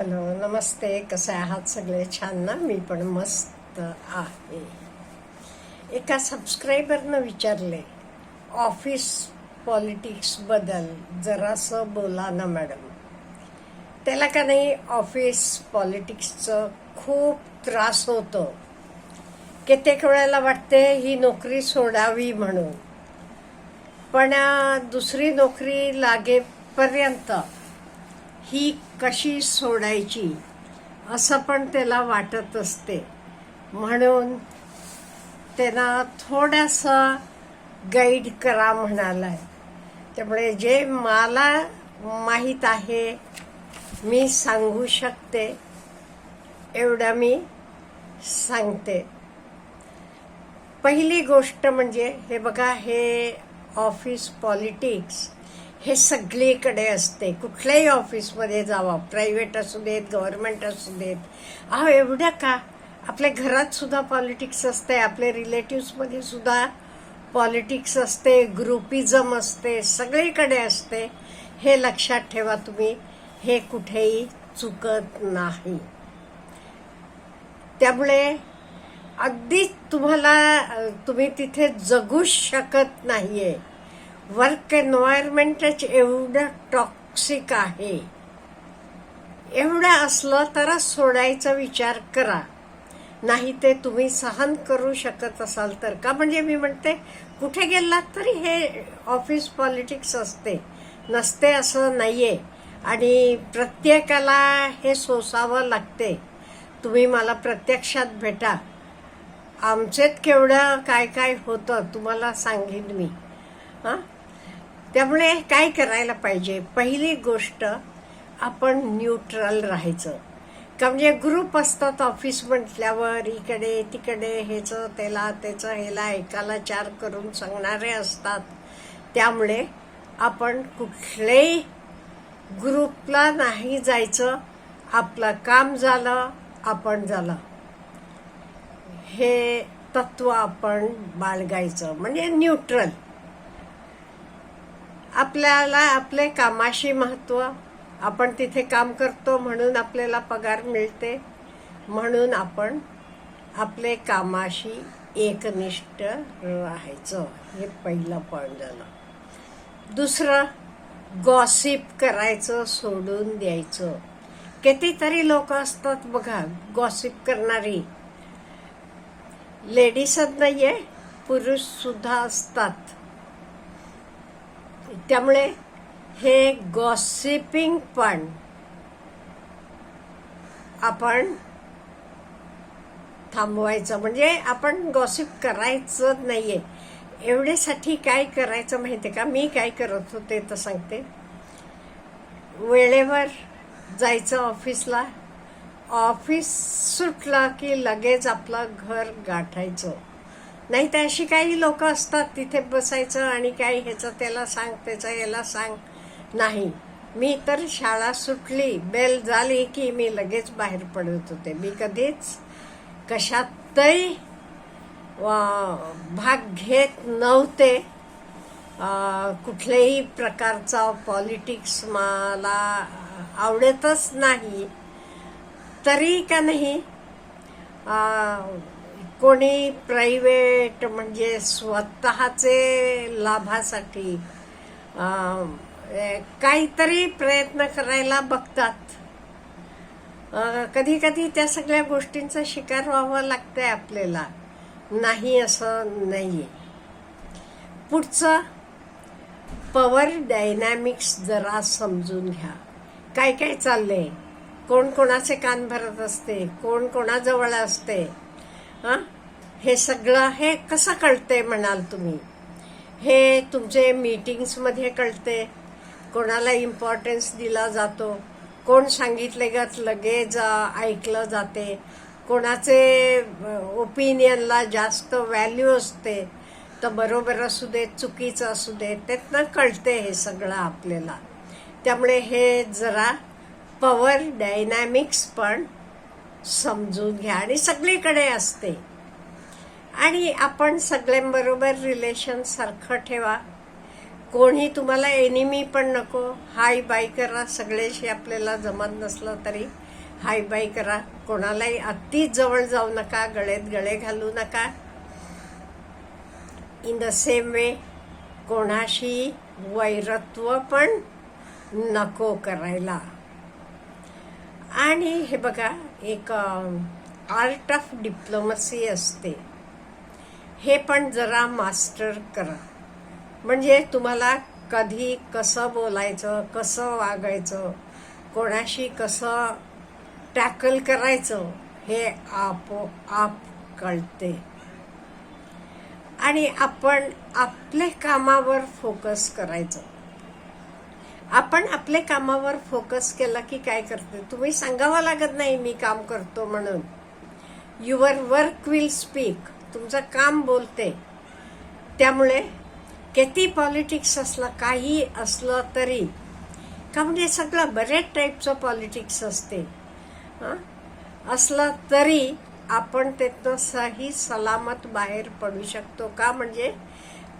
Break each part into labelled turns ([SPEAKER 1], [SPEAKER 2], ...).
[SPEAKER 1] Hello नमस्ते कसे आहात सगळे? छान ना? मी पण मस्त आहे. एका सबस्क्रायबरनं विचारले ऑफिस पॉलिटिक्सबद्दल जरासं बोला ना मॅडम. त्याला का नाही ऑफिस पॉलिटिक्सचं खूप त्रास होतो. कित्येक वेळेला वाटते ही नोकरी सोडावी म्हणून. पण दुसरी नोकरी लागेपर्यंत ही कशी सोडायची असं पण त्याला वाटत असते. म्हणून त्यांना थोडासा गाईड करा म्हणालाय. त्यामुळे जे मला माहीत आहे मी सांगू शकते. एवढं मी सांगते. पहिली गोष्ट म्हणजे हे बघा हे ऑफिस पॉलिटिक्स हे सगळीकडे असते. कुठल्याही ऑफिसमध्ये जावा प्रायव्हेट असू देत गव्हर्नमेंट असू देत. अहो एवढ्या का? आपल्या घरात सुद्धा पॉलिटिक्स असते आपल्या रिलेटिव्समध्ये सुद्धा पॉलिटिक्स असते ग्रुपिझम असते सगळीकडे असते. हे लक्षात ठेवा तुम्ही हे कुठेही चुकत नाही. त्यामुळे अगदी तुम्हाला तुम्ही तिथे जगूच शकत नाहीये. वर्क एन्व्हायरमेंटच एवढं टॉक्सिक आहे. एवढं असलं तरच सोडायचा विचार करा. नाही ते तुम्ही सहन करू शकत असाल तर का? म्हणजे मी म्हणते कुठे गेलात तरी हे ऑफिस पॉलिटिक्स असते. नसते असं नाही आहे आणि प्रत्येकाला हे सोसावं लागते. तुम्ही मला प्रत्यक्षात भेटा. आमचेत केवढं काय काय होतं तुम्हाला सांगेन मी. हां? त्यामुळे काय करायला पाहिजे? पहिली गोष्ट आपण न्यूट्रल राहायचं. का म्हणजे ग्रुप असतात ऑफिस म्हटल्यावर इकडे तिकडे ह्याचं त्याला त्याचं ह्याला एकाला चार करून सांगणारे असतात. त्यामुळे आपण कुठल्याही ग्रुपला नाही जायचं. आपलं काम झालं आपण झालं. हे तत्व आपण बाळगायचं. म्हणजे न्यूट्रल आपल्याला आपले कामाशी महत्त्व आपण तिथे काम करतो म्हणून आपल्याला पगार मिळते म्हणून आपण आपले कामाशी एकनिष्ठ राहायचं. हे पहिलं पॉईंट झालं. दुसरं गॉसिप करायचं सोडून द्यायचं. कितीतरी लोक असतात बघा गॉसिप करणारी. लेडीजच नाही पुरुष सुद्धा असतात. त्यामुळे हे गॉसिपिंग पण आपण थांबवायचं. म्हणजे आपण गॉसिप करायचं नाहीये. एवढ्यासाठी काय करायचं माहिती का? मी काय करत होते तर सांगते. वेळेवर जायचं ऑफिसला. ऑफिस सुटलं की लगेच आपलं घर गाठायचं. नाही तर अशी काही लोक असतात तिथे बसायचं आणि काय ह्याचं त्याला सांग त्याचं याला सांग. नाही. मी तर शाळा सुटली बेल झाली की मी लगेच बाहेर पडत होते. मी कधीच कशातही भाग घेत नव्हते. कुठल्याही प्रकारचा पॉलिटिक्स मला आवडतच नाही. तरी का नाही कोणी प्रायव्हेट म्हणजे स्वतःचे लाभासाठी काहीतरी प्रयत्न करायला बघतात. कधी कधी त्या सगळ्या गोष्टींचा शिकार व्हावं लागतंय आपल्याला. नाही असं नाहीये. पुढचं पॉवर डायनॅमिक्स जरा समजून घ्या. काय काय चाललंय? कोण कोणाचे कान भरत असते? कोण कोणाजवळ असते? हे? सगळं हे कसं कळते म्हणाल तुम्ही? हे तुमचे मीटिंग्समध्ये कळते कोणाला इम्पॉर्टन्स दिला जातो. कोण सांगितले गत लगेच ऐकलं जाते. कोणाचे ओपिनियनला जास्त व्हॅल्यू असते. तर बरोबर असू दे चुकीचं असू दे त्यातनं कळते हे सगळं आपल्याला. त्यामुळे हे जरा पॉवर डायनॅमिक्स पण समजून घ्या. आणि सगळीकडे असते. आणि आपण सगळ्यांबरोबर रिलेशन सारखं ठेवा. कोणी तुम्हाला एनिमी पण नको. हाय बाय करा. सगळ्याशी आपल्याला जमत नसलं तरी हाय बाय करा. कोणालाही अति जवळ जाऊ नका. गळेत गळे घालू नका. इन द सेम वे कोणाशी वैरत्व पण नको करायला. आणि हे बघा एक आर्ट ऑफ डिप्लोमसी असते. हे पण जरा मास्टर करा. म्हणजे तुम्हाला कधी कसं बोलायचं कसं वागायचं कोणाशी कसं टॅकल करायचं हे आपोआप कळते. आणि आपण आपले कामावर फोकस करायचं. आपण आपल्या कामावर फोकस केला की काय करते तुम्ही सांगावं लागत नाही मी काम करतो म्हणून. युअर वर्क विल स्पीक तुमचं काम बोलते. त्यामुळे किती पॉलिटिक्स असलं काही असलं तरी का म्हणजे सगळं बरेच टाईपचं पॉलिटिक्स असते. असलं तरी आपण त्यातनं सही सलामत बाहेर पडू शकतो का? म्हणजे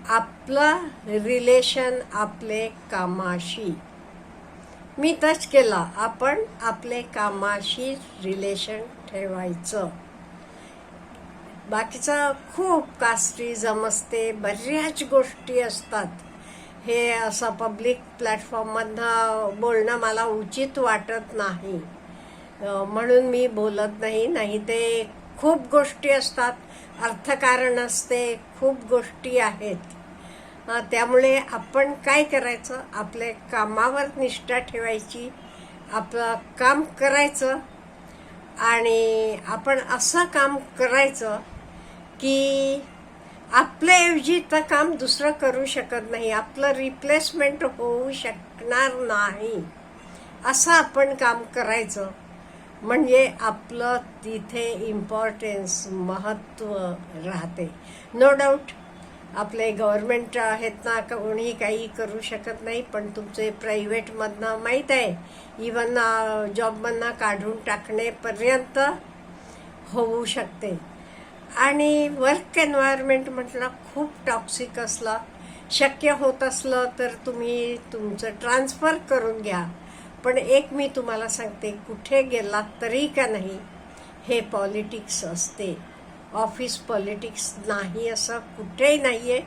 [SPEAKER 1] आपलं रिलेशन आपले कामाशी. मी टच केला आपण आपले कामाशी रिलेशन ठेवायचं. बाकीचं खूप कास्टी जमसते बऱ्याच गोष्टी असतात. हे असं पब्लिक प्लॅटफॉर्ममधनं बोलणं मला उचित वाटत नाही. म्हणून मी बोलत नाही नाही ते खूप गोष्टी असतात. अर्थकारण असते खूप गोष्टी आहेत. त्यामुळे आपण काय करायचं? आपल्या कामावर निष्ठा ठेवायची आपलं काम करायचं आणि आपण असं काम करायचं की आपल्याऐवजी तर काम दुसरं करू शकत नाही आपलं रिप्लेसमेंट होऊ शकणार नाही. असं आपण काम करायचं. म्हणजे आपलं तिथे इम्पॉर्टन्स महत्त्व राहते. नो डाऊट आपले गव्हर्नमेंट आहेत ना कोणी काही करू शकत नाही पण तुमचे प्रायव्हेटमधनं माहीत आहे इवन जॉबमधनं काढून टाकणेपर्यंत होऊ शकते. आणि वर्क एन्व्हायरमेंट म्हटलं खूप टॉक्सिक असलं शक्य होत असलं तर तुम्ही तुमचं ट्रान्सफर करून घ्या. पण एक मी तुम्हाला सांगते कुठे गेलात तरी का नाही हे पॉलिटिक्स असते. ऑफिस पॉलिटिक्स नाही असं कुठेही नाही आहे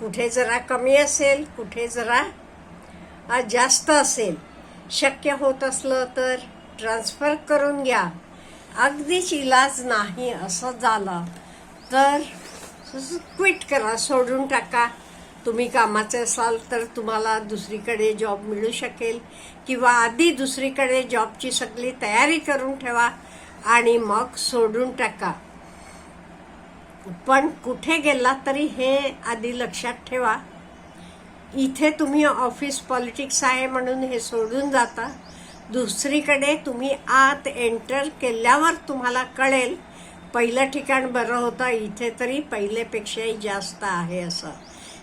[SPEAKER 1] कुठे जरा कमी असेल कुठे जरा जास्त असेल. शक्य होत असलं तर ट्रान्सफर करून घ्या. अगदीच इलाज नाही असं झालं तर क्विट करा सोडून टाका. तुम्ही कामाचे असाल तर तुम्हाला दुसरीकडे जॉब मिळू शकेल. किंवा आधी दुसरीकडे जॉबची सगळी तयारी करून ठेवा आणि मग सोडून टाका. पण कुठे गेला तरी हे आधी लक्षात ठेवा. इथे तुम्ही ऑफिस पॉलिटिक्स आहे म्हणून हे सोडून जाता. दुसरीकडे तुम्ही आत एंटर केल्यावर तुम्हाला कळेल पहिलं ठिकाण बरं होतं इथे तरी पहिलेपेक्षाही जास्त आहे असं.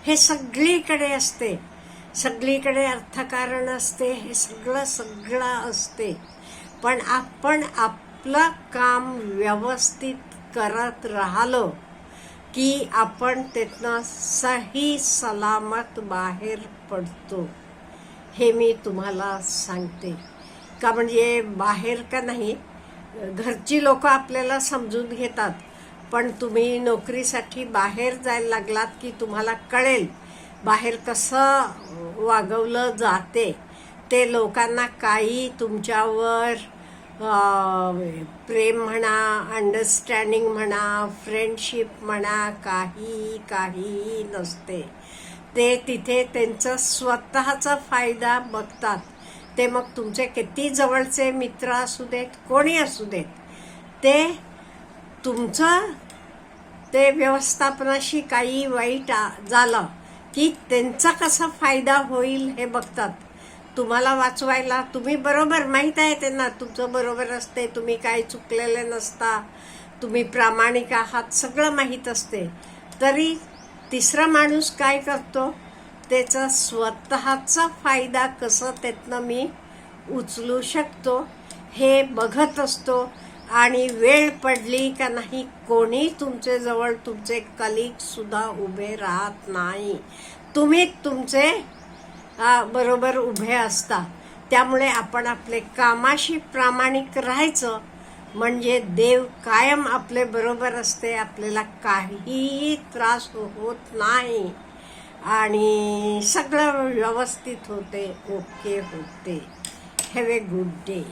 [SPEAKER 1] हे सगळीकडे असते. सगळीकडे अर्थकारण असते हे सगळं सगळं असते. पण आपण आपलं काम व्यवस्थित करत राहिलो की आपण त्यातनं सही सलामत बाहेर पडतो. हे मी तुम्हाला सांगते. का म्हणजे बाहेर का नाही घरची लोक आपल्याला समजून घेतात. पण तुम्ही नोकरीसाठी बाहेर जायला लागलात की तुम्हाला कळेल बाहेर कसं वागवलं जाते. ते लोकांना काही तुमच्यावर प्रेम म्हणा अंडरस्टँडिंग म्हणा फ्रेंडशिप म्हणा काही काही नसते. ते तिथे त्यांचं स्वतःचा फायदा बघतात. ते मग तुमचे किती जवळचे मित्र असू देत कोणी असू देत ते तुमचं ते व्यवस्थापनाशी काही वाईट झालं की त्यांचा कसा फायदा होईल हे बघतात. तुम्हाला वाचवायला तुम्ही बरोबर माहीत आहे त्यांना तुमचं बरोबर असते तुम्ही काय चुकलेले नसता तुम्ही प्रामाणिक आहात सगळं माहीत असते. तरी तिसरा माणूस काय करतो? त्याचा स्वतःचा फायदा कसं त्यातनं मी उचलू शकतो हे बघत असतो. आणि वेळ पडली का नाही कोणी तुमचे जवळ तुमचे कलिक सुद्धा उभे राहत नाही. तुम्ही तुमचे बरोबर उभे असता. त्यामुळे आपण आपले कामाशी प्रामाणिक राहायचं. म्हणजे देव कायम आपले बरोबर असते आपल्याला काहीही त्रास होत नाही. आणि सगळं व्यवस्थित होते ओके होते. Have a good day